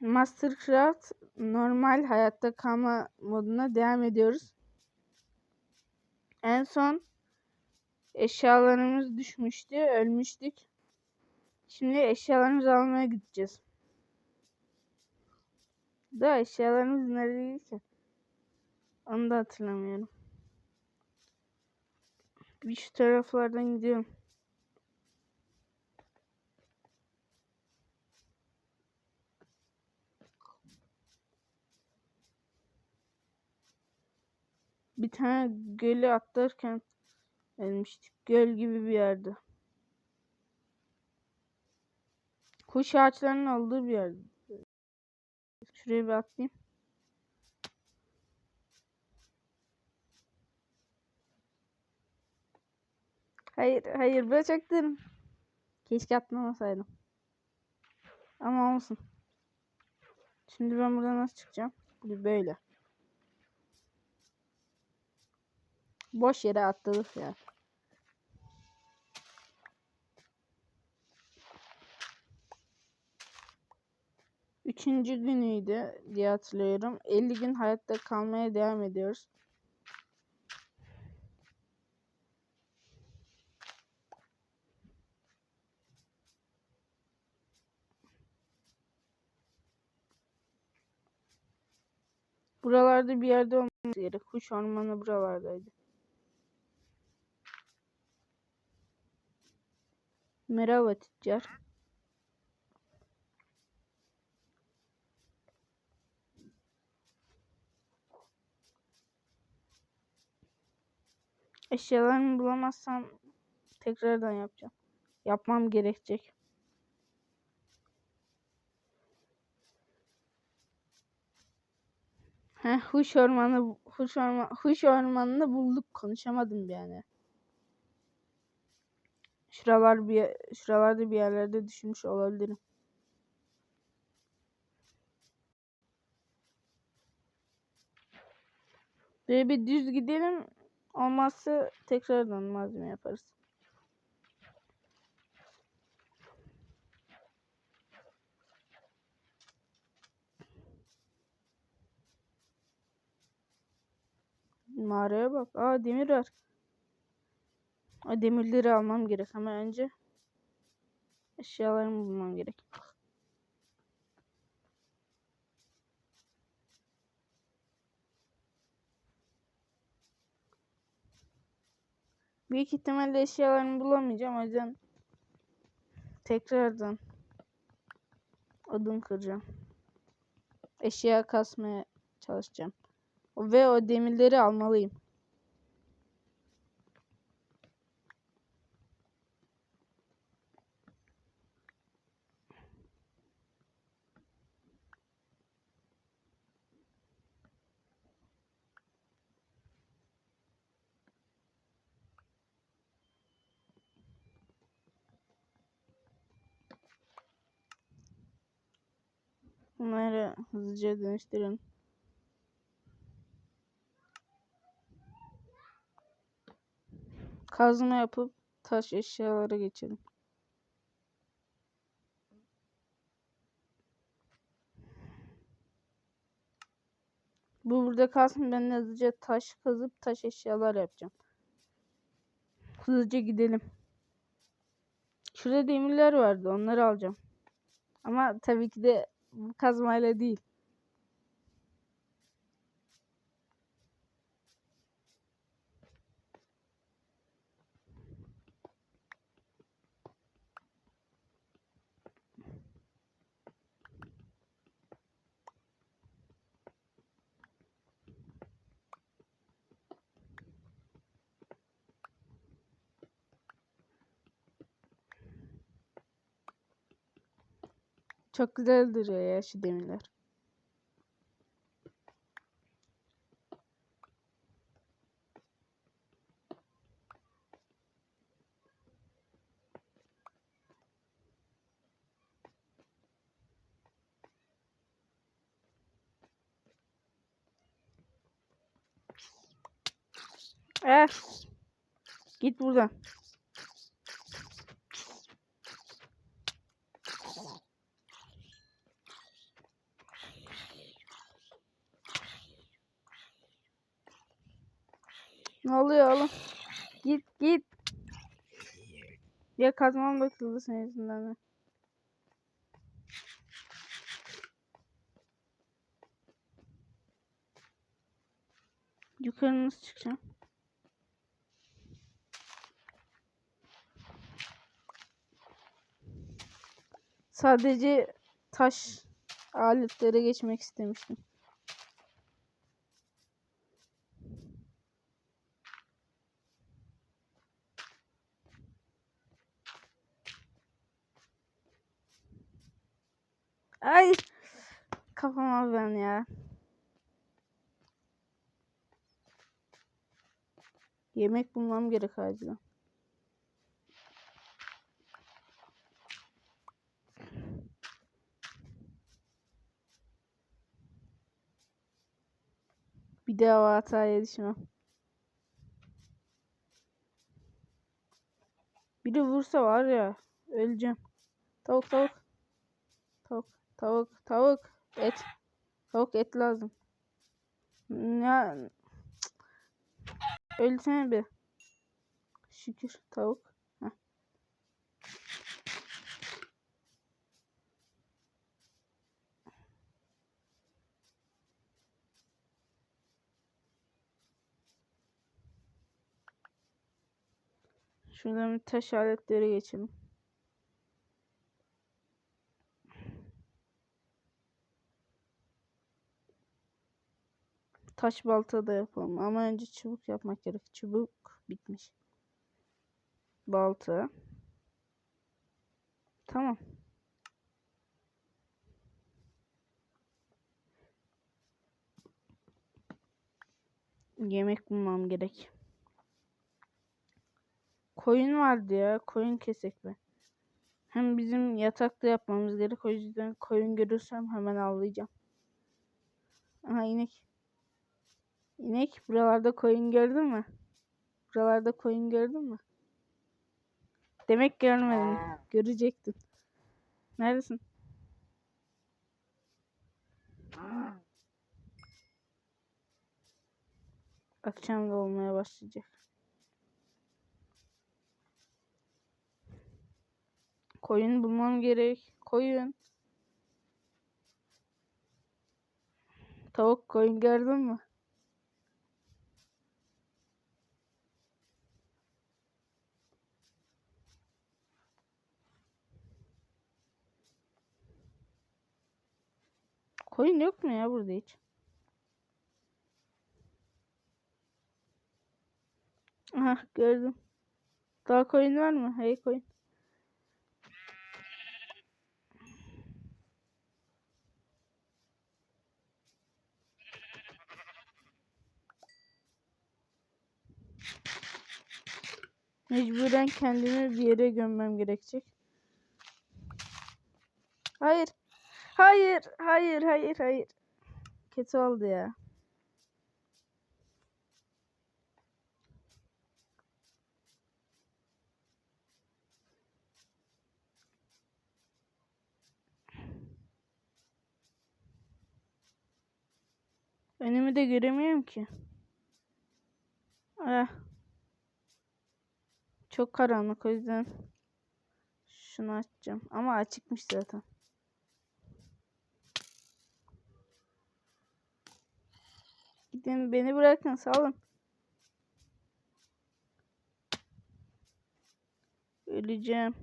Mastercraft normal hayatta kalma moduna devam ediyoruz. En son eşyalarımız düşmüştü, ölmüştük. Şimdi eşyalarımızı almaya gideceğiz. Da eşyalarımız neredeydi ki? Onu da hatırlamıyorum. Bir şu taraflardan gidiyorum. Bir tane gölü atlarken ölmüştük. Göl gibi bir yerde. Kuş ağaçlarının olduğu bir yerde. Şuraya bir atlayayım. Hayır, hayır bırakacaktım. Keşke atlamasaydım. Ama olsun. Şimdi ben buradan nasıl çıkacağım? Böyle. Boş yere atladık ya. Üçüncü günüydü diye hatırlıyorum. 50 gün hayatta kalmaya devam ediyoruz. Buralarda bir yerde olması gerek. Kuş ormanı buralardaydı. Merhaba tüccar. Eşyalarımı bulamazsam tekrardan yapacağım. Yapmam gerekecek. Heh, huş ormanı, huş, orman, huş ormanını bulduk. Konuşamadım yani. Şuralar bir şuralarda bir yerlerde düşmüş olabilirim. Böyle bir düz gidelim. Olmazsa tekrardan malzeme yaparız. Mağaraya bak. Aa demir var. Demirleri almam gerek ama önce eşyalarımı bulmam gerek. Büyük ihtimalle eşyalarımı bulamayacağım o yüzden tekrardan odun kıracağım. Eşya kasmaya çalışacağım. Ve o demirleri almalıyım. Bunları hızlıca dönüştürün. Kazma yapıp taş eşyalara geçelim. Bu burada kalsın ben hızlıca taş kazıp taş eşyalar yapacağım. Hızlıca gidelim. Şurada demirler vardı onları alacağım. Ama tabii ki de bu kazmayla değil. Çok güzel duruyor ya şu demirler. Eh. Git buradan. Ne oluyor oğlum? Git git. Ya kazmam bakıldı senin yüzünden. de. Yukarı nasıl çıkacağım? Sadece taş aletlere geçmek istemiştim. Ay kafama ben ya. Yemek bulmam gerek acilen. Bir daha o hataya düşmem. Biri vursa var ya öleceğim. Tavuk tavuk. Tavuk tavuk tavuk et. Tavuk et lazım. Ya Ölsene bir. Şükür tavuk. Heh. Şuradan bir taş aletleri geçelim. Taş balta da yapalım ama önce çubuk yapmak gerek. Çubuk bitmiş. Balta. Tamam. Yemek bulmam gerek. Koyun vardı ya. Koyun kesek mi? Hem bizim yatakta yapmamız gerek. O yüzden koyun görürsem hemen avlayacağım. Aha inek. İnek buralarda koyun gördün mü? Buralarda koyun gördün mü? Demek görmedin. Görecektin. Neredesin? Akşam da olmaya başlayacak. Koyun bulmam gerek. Koyun. Tavuk koyun gördün mü? Koyun yok mu ya burada hiç? Aha gördüm. Daha koyun var mı? Hey koyun. Mecburen kendimi bir yere gömmem gerekecek. Hayır. Hayır, hayır, hayır, hayır. Kötü oldu ya. Önümü de göremiyorum ki. Ah. Çok karanlık o yüzden şunu açacağım. Ama açıkmış zaten. Gidin beni bırakın salın. Öleceğim.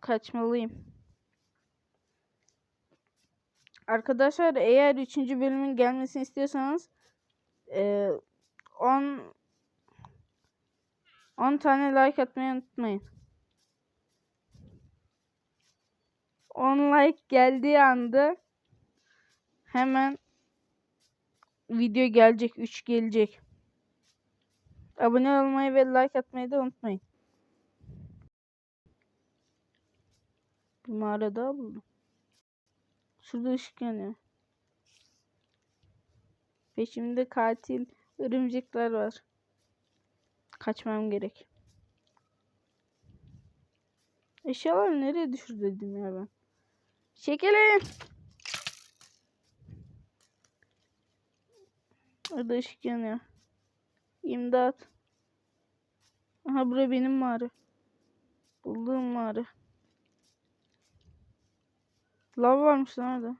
Kaçmalıyım. Arkadaşlar eğer 3. bölümün gelmesini istiyorsanız e, 10 10 tane like atmayı unutmayın. 10 like geldiği anda hemen video gelecek. 3 gelecek. Abone olmayı ve like atmayı da unutmayın. Bir mağara daha buldum. Şurada ışık yanıyor. Peşimde katil örümcekler var. Kaçmam gerek. Eşyaları nereye düşür dedim ya ben. Çekilin. Orada ışık yanıyor. İmdat. Aha bura benim mağara. Bulduğum mağara. Lav varmış lan orada.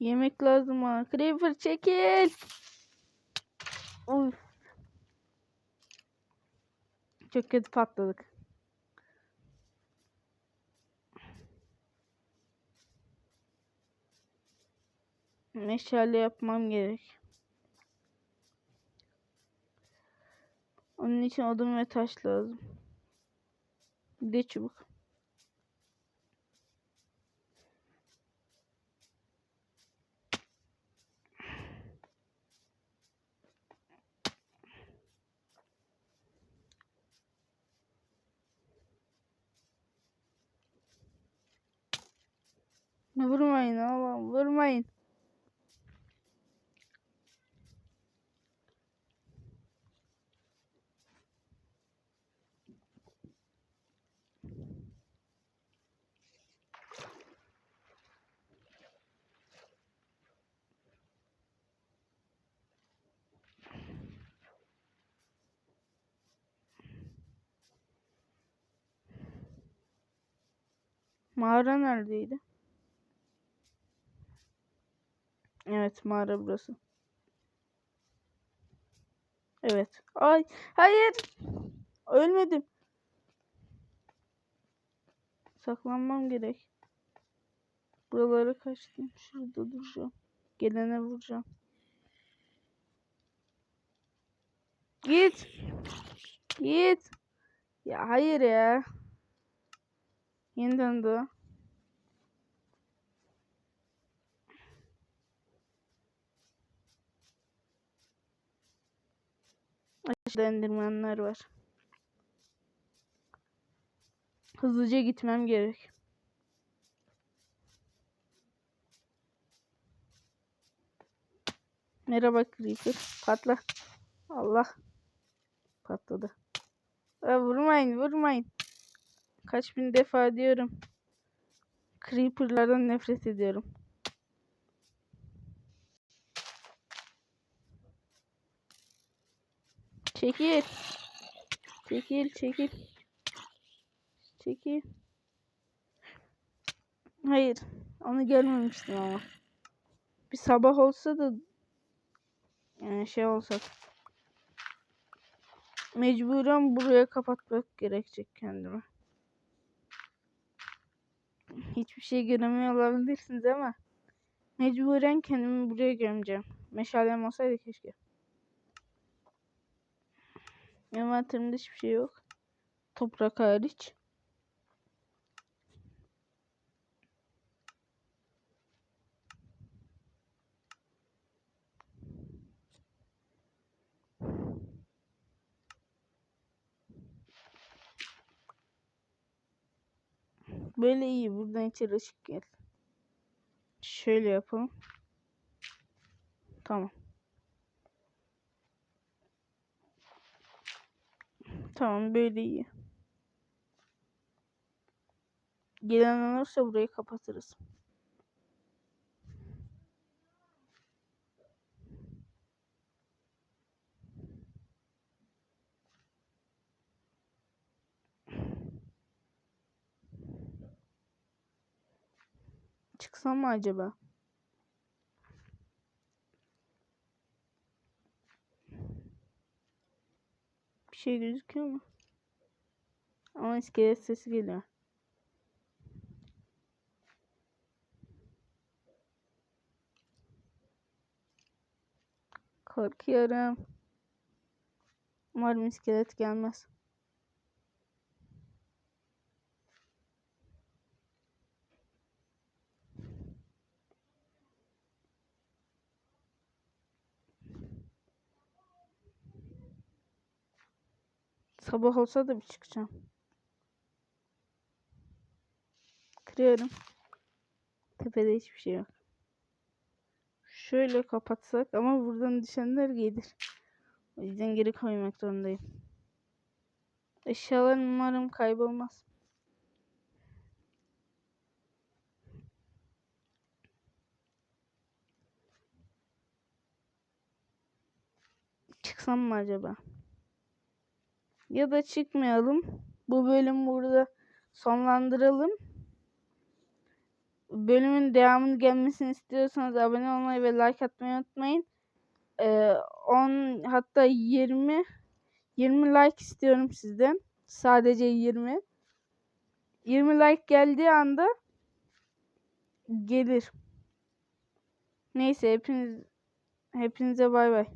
Yemek lazım ha. Creeper çekil. Of. Çok kötü patladık. Meşale yapmam gerek. Onun için odun ve taş lazım. Bir de çubuk. Vurmayın oğlum vurmayın. Mağara neredeydi? Evet mağara burası. Evet. Ay hayır. Ölmedim. Saklanmam gerek. Buralara kaçtım. Şurada duracağım. Gelene vuracağım. Git. Git. Ya hayır ya. Yeniden doğ. Aşağıda endirmenler var. Hızlıca gitmem gerek. Merhaba Creeper. Patla. Allah. Patladı. Vurmayın vurmayın. Kaç bin defa diyorum. Creeper'lardan nefret ediyorum. Çekil. Çekil, çekil. Çekil. Hayır. Onu görmemiştim ama. Bir sabah olsa da yani şey olsa mecburen buraya kapatmak gerekecek kendime. Hiçbir şey göremiyor olabilirsiniz ama mecburen kendimi buraya gömeceğim. Meşalem olsaydı keşke. Envanterimde hiçbir şey yok. Toprak hariç. Böyle iyi. Buradan içeri ışık gel. Şöyle yapalım. Tamam. Tamam böyle iyi. Gelen olursa burayı kapatırız. Çıksam mı acaba? Bir şey gözüküyor mu? Ama iskelet sesi geliyor. Korkuyorum. Umarım iskelet gelmez. Sabah olsa da bir çıkacağım. Kırıyorum. Tepede hiçbir şey yok. Şöyle kapatsak ama buradan düşenler gelir. O yüzden geri koymak zorundayım. Eşyalar umarım kaybolmaz. Çıksam mı acaba? Ya da çıkmayalım. Bu bölüm burada sonlandıralım. Bölümün devamını gelmesini istiyorsanız abone olmayı ve like atmayı unutmayın. Ee, 10 hatta 20 20 like istiyorum sizden. Sadece 20. 20 like geldiği anda gelir. Neyse hepiniz hepinize bay bay.